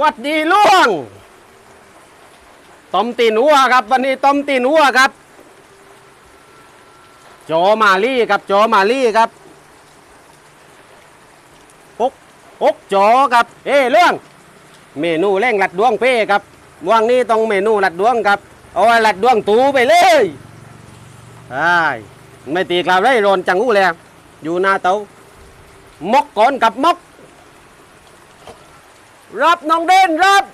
วัดดีล่วงต้มตีนหัวครับ วันนี้ต้มตีนหัวครับโจมาลี่ครับโจมาลี่ครับปุ๊กปุ๊กโจครับ เอ้เรื่อง เมนูแรงหลัดดวงเป้ครับวันนี้ต้องเมนูหลัดดวงครับเอาหลัดดวงตูไปเลยใช่ไม่ตีกล่าวได้โรนจังหู้เลยอยู่หน้าเตามกก่อนกับมก รับน้องเด่นรับ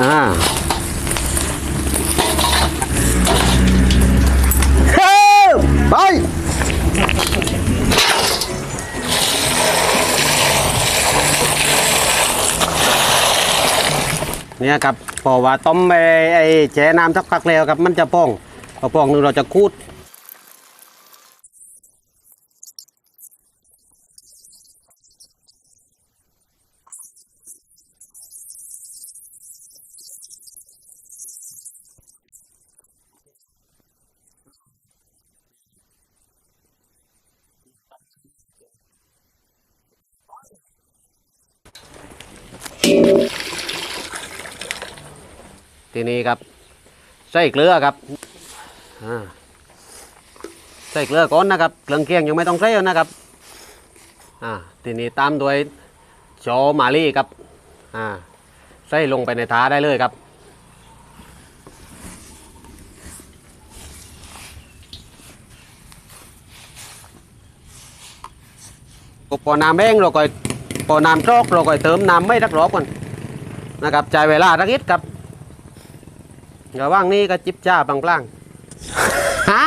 อ่าเฮ้ยไปเนี่ยครับพอว่าต้มไปไอ้แช่น้ำสักพักแล้วครับมันจะป้องพอป้องหนึงเราจะคูด ทีนี้ครับใส่เกลือครับใส่เกลือก่อนนะครับเครื่องเคียงยังไม่ต้องใส่นะครับทีนี้ตามด้วยโจมาลี่ครับใส่ลงไปในถาได้เลยครับพอน้ำแห้งเราก็พอน้ำโจกเราก็เติมน้ำไม่รักรอบกันนะครับใจเวลาสักนิดครับ ระหว่างนี้ก็จิบจ้าบางปลางฮ่า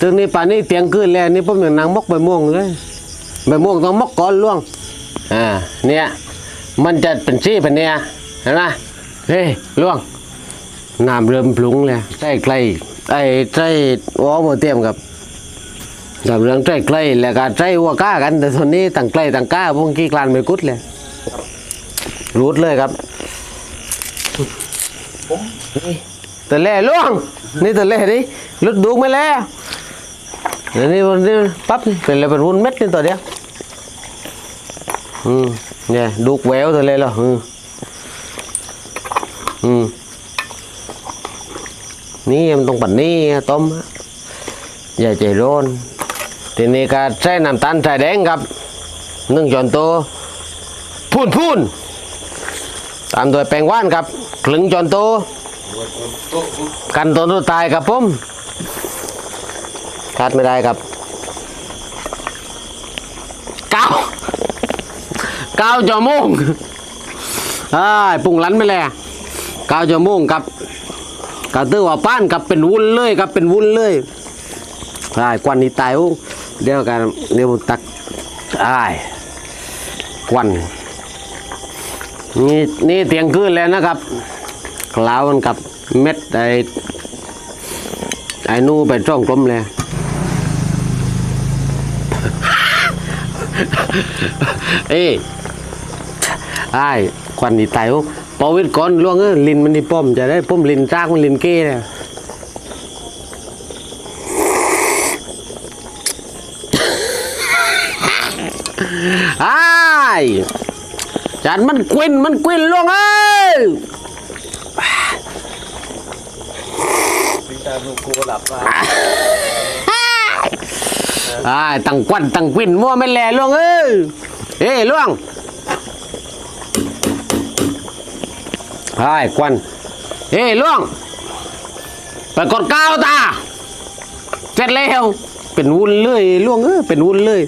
ถึงนี่ป่านนี้เตียงขึ้นแล้วนี่ผมอย่างนางมกใบม่วงเลยใบม่วงต้องมกก่อนล่วงอ่าเนี่ยมันจะเป็นซี่เป็นเนี่ยเห็นไหมเฮ้ยล่วงน้ำเริ่มปรุงแล้วใกล้ใกล้ไอ้ใกล้วอโมเตียมกับกับเรื่องใกล้ใกล้แล้วก็ใกล้วัวก้ากัน แต่ตอนนี้ต่างใกล้ต่างก้าพวกกี้กลานไม่กุดเลยรูดเลยครับ ตัวแร่ล่วงนี่ตัวแร่ดิลุดดูไม่แล้วเดี๋ยวนี้มันนี่ปั๊บนี่เป็นอะไรเป็นวุ้นเม็ดนี่ตัวเดียวอืมเนี่ยดูกแววตัวเลยเหรออืมอืมนี่มันต้องปัดนี่ต้มอย่าใจร้อนทีนี้ก็ใส่น้ำตาลใส่แดงครับหนึ่งช้อนโต๊ะพูนพูนตามด้วยแป้งว่านครับ ครึ่งช้อนโตกันตอนตัวตายครับผมขาดไม่ได้ครับเก้าเก้าจอมงไอ้ายปรุงลันไปแล้วเก้าจอมงครับกระตือว่าป้านกับเป็นวุ้นเลยครับเป็นวุ้นเลยไอ้ยควันนี่ตายอุ้งเดี๋ยวกันเดี๋ยวตักไอ้ยควัน นี่นี่เตียงคืนแล้วนะครับกล่าวมันกับเม็ดไอ้ไอ้นู่ไปจ้องกลมเลยเอ้ยไอ้ควันนี่ตายโอ้ปอวิทย์ก่อนล่วงเออลินมันนี่ป้อมจะได้ป้อมลินจ้างมันลินเก้เนี่ยไอ้ายจันมันกวินมันกวินล่วงเอ้ยตาลูกกูหลับว่าอ่าตั้งควันตั้งกวินมั่วไม่แลล่วงเอ้ยเอ้ยล่วงไอ้ควันเอ้ยล่วงไปกดก้าวตาเสร็จแล้วเป็นวุ้นเลยล่วงเออเป็นวุ้นเลย